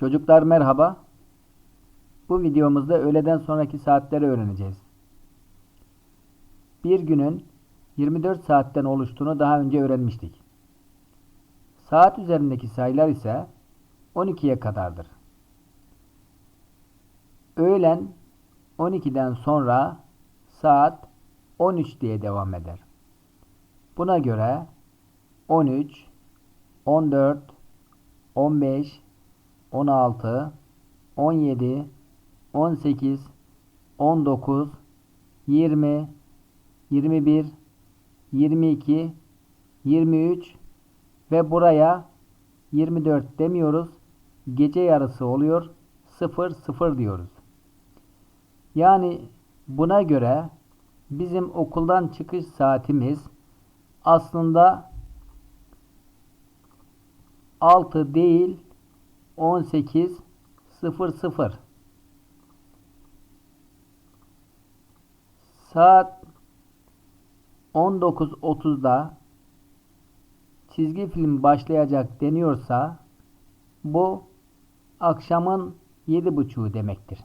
Çocuklar merhaba. Bu videomuzda öğleden sonraki saatleri öğreneceğiz. Bir günün 24 saatten oluştuğunu daha önce öğrenmiştik. Saat üzerindeki sayılar ise 12'ye kadardır. Öğlen 12'den sonra saat 13 diye devam eder. Buna göre 13, 14, 15, 16, 17, 18, 19, 20, 21, 22, 23 ve buraya 24 demiyoruz. Gece yarısı oluyor. 0 0 diyoruz. Yani buna göre bizim okuldan çıkış saatimiz aslında 6 değil 18 00 Saat 19.30'da çizgi film başlayacak deniyorsa bu akşamın 7.30'u demektir.